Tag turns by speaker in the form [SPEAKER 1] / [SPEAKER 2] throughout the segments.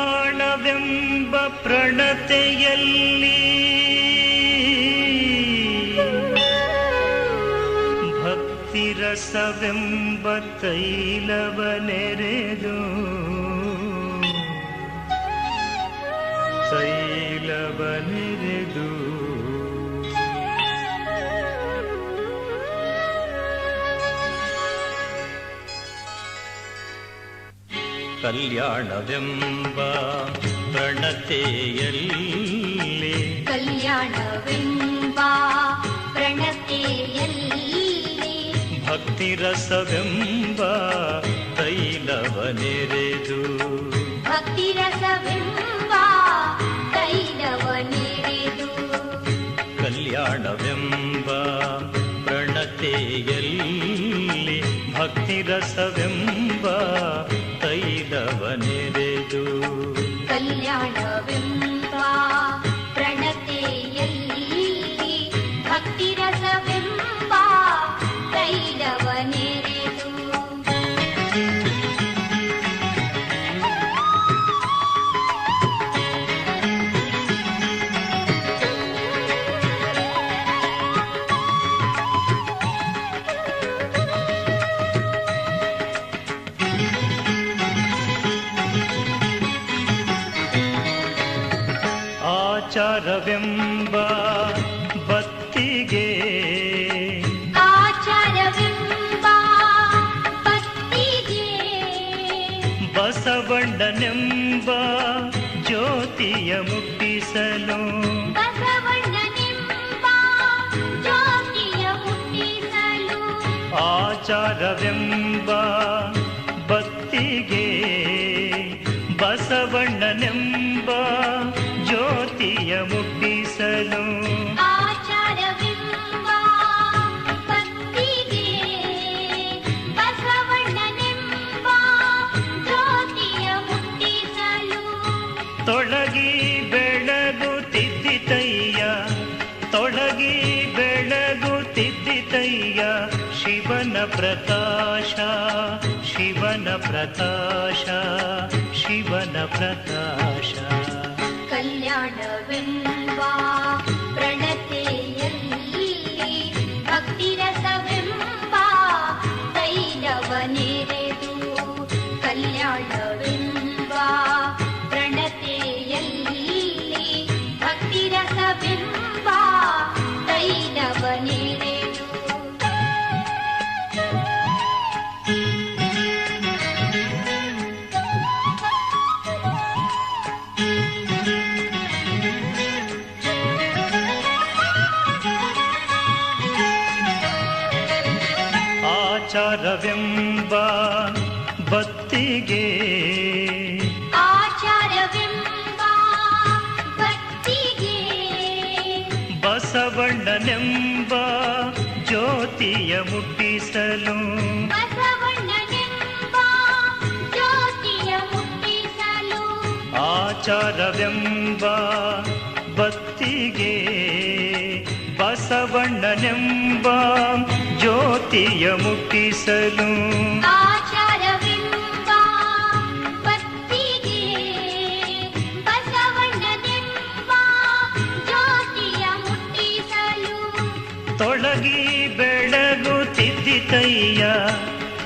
[SPEAKER 1] ಕಲ್ಯಾಣವೆಂಬ ಪ್ರಣತೆಯಲ್ಲಿ ಭಕ್ತಿರಸವೆಂಬ ತೈಲವನೆರೆದು ಕಲ್ಯಾಣವೆಂಬ ಪ್ರಣತೆಯಲ್ಲಿ.
[SPEAKER 2] ಕಲ್ಯಾಣವೆಂಬ ಪ್ರಣತೆಯಲ್ಲಿ.
[SPEAKER 1] ಭಕ್ತಿರಸವೆಂಬ ತೈಲವನೆರೆದು.
[SPEAKER 2] ಭಕ್ತಿರಸವೆಂಬ ತೈಲವನೆರೆದು.
[SPEAKER 1] ಕಲ್ಯಾಣವೆಂಬ ಪ್ರಣತೆಯಲ್ಲಿ. ಭಕ್ತಿರಸವೆಂಬ ಆಚಾರವೆಂಬ ಬತ್ತಿಗೆ
[SPEAKER 2] ಆಚಾರವೆಂಬ ಭಕ್ತಿಗೆ
[SPEAKER 1] ಬಸವಣ್ಣನೆಂಬ ಜ್ಯೋತಿಯ ಮುಟ್ಟಿಸಲು ಆಚಾರವೆಂಬ
[SPEAKER 2] ಹುಟ್ಟಿಸಲು
[SPEAKER 1] ತೊಳಗಿ ಬೆಳಗುತ್ತಿದ್ದಿತಯ್ಯ ತೊಳಗಿ ಬೆಳಗುತ್ತಿದ್ದಿತಯ್ಯ ಶಿವನ ಪ್ರಕಾಶ ಶಿವನ ಪ್ರಕಾಶ ಶಿವನ ಪ್ರಕಾಶ.
[SPEAKER 2] ಕಲ್ಯಾಣವೆಂಬ
[SPEAKER 1] ಆಚಾರವೆಂಬ ಬತ್ತಿಗೆ
[SPEAKER 2] ಆಚಾರವೆಂಬ ಭಕ್ತಿಗೆ
[SPEAKER 1] ಬಸವಣ್ಣನೆಂಬ ಜ್ಯೋತಿಯ ಮುಟ್ಟಿಸಲು ಆಚಾರವೆಂಬ ಬತ್ತಿಗೆ ಬಸವಣ್ಣನೆಂಬ ಜ್ಯೋತಿಯ ಮುಟ್ಟಿಸಲು
[SPEAKER 2] ಆಚಾರವೆಂಬ ಭಕ್ತಿಗೆ ಬಸವಣ್ಣನೆಂಬ ಜ್ಯೋತಿಯ ಮುಟ್ಟಿಸಲು.
[SPEAKER 1] ತೊಳಗಿ ಬೆಳಗುತ್ತಿದ್ದಿತಯ್ಯ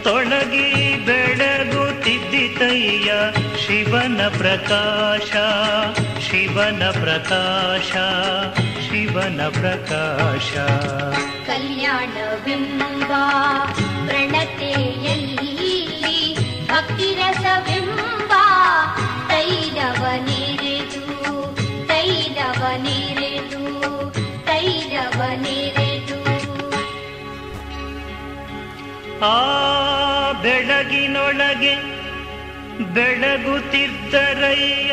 [SPEAKER 1] ತೊಳಗಿ ಬೆಳಗುತ್ತಿದ್ದಿತಯ್ಯ ಶಿವನ ಪ್ರಕಾಶ ಶಿವನ ಪ್ರಕಾಶ. ಶಿವನ ಪ್ರಕಾಶ.
[SPEAKER 2] ಕಲ್ಯಾಣವೆಂಬ ಪ್ರಣತೆಯಲ್ಲಿ ಭಕ್ತಿರಸವೆಂಬ ತೈಲವನೆರೆದು ತೈರವ ನೀರೆದು
[SPEAKER 1] ಆ ಬೆಳಗಿನೊಳಗೆ ಬೆಳಗುತ್ತಿದ್ದರಯ್ಯ.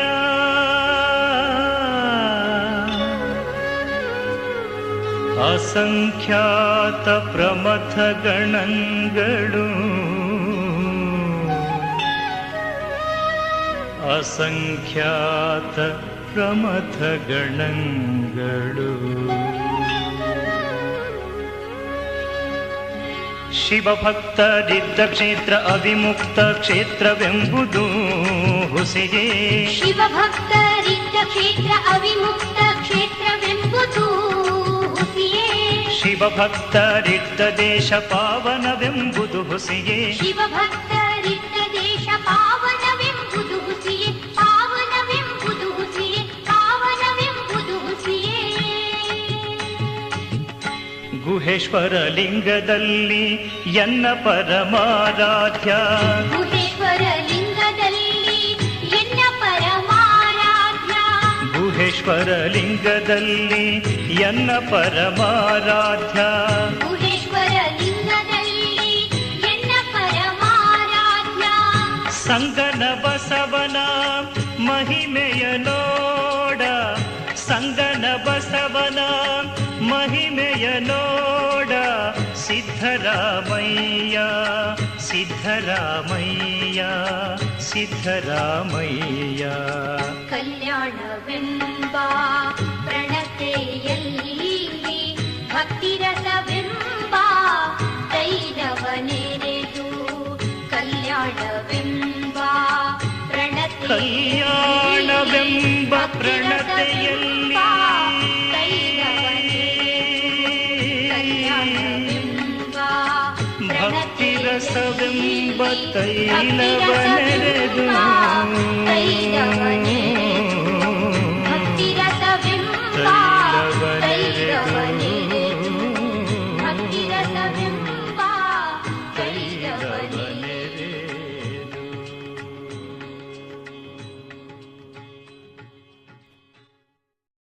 [SPEAKER 1] ಅಸಂಖ್ಯಾತ ಪ್ರಮಥ ಗಣಗಳು ಅಸಂಖ್ಯಾತ ಪ್ರಮಥ ಗಣಗಳು ಶಿವಭಕ್ತರಿದ್ದ ಕ್ಷೇತ್ರ ಅವಿಮುಕ್ತ ಕ್ಷೇತ್ರವೆಂಬುದು ಹುಸಿಗೆ
[SPEAKER 2] ಶಿವಭಕ್ತರಿದ್ದ ಕ್ಷೇತ್ರ ಅವಿಮುಕ್ತ ಕ್ಷೇತ್ರವೆಂಬುದು ಹುಸಿಯೇ
[SPEAKER 1] ಶಿವಭಕ್ತರಿದ್ದ ದೇಶ ಪಾವನವೆಂಬುದು ಹುಸಿಗೆ
[SPEAKER 2] ಶಿವಭಕ್ತರಿದ್ದ ದೇಶ ಪಾವನವೆಂಬುದು ಹುಸಿಯೇ. ಪಾವನವೆಂಬುದು ಹುಸಿಯೇ. ಪಾವನವೆಂಬುದು ಹುಸಿಯೇ.
[SPEAKER 1] ಗುಹೇಶ್ವರ ಲಿಂಗದಲ್ಲಿ ಎನ್ನ ಪರಮಾರಾಧ್ಯ.
[SPEAKER 2] ಗುಹೇಶ್ವರ ಲಿಂಗದಲ್ಲಿ ಎನ್ನ ಪರಮಾರಾಧ್ಯ.
[SPEAKER 1] ಗುಹೇಶ್ವರ ಲಿಂಗದಲ್ಲಿ ಎನ್ನ ಪರಮಾರಾಧ್ಯ. ಸಂಗನ ಬಸವನ ಮಹಿಮೆಯ ನೋಡ. ಸಂಗನ ಬಸವನ ಮಹಿಮೆಯ ನೋಡ. ಸಿದ್ಧರಾಮಯ್ಯ ಸಿದ್ಧರಾಮಯ್ಯ. ಸಿದ್ಧರಾಮಯ್ಯ
[SPEAKER 2] ಕಲ್ಯಾಣವೆಂಬ ಪ್ರಣತೆಯಲ್ಲಿ ಭಕ್ತಿರಸವೆಂಬ ತೈಲವನೆರೆದು ಕಲ್ಯಾಣವೆಂಬ ಪ್ರಣತೆ
[SPEAKER 1] ಕಲ್ಯಾಣವೆಂಬ ಪ್ರಣತೆಯಲ್ಲಿ ಭಕ್ತಿರಸವೆಂಬ ತೈಲವನೆರೆದು
[SPEAKER 2] बत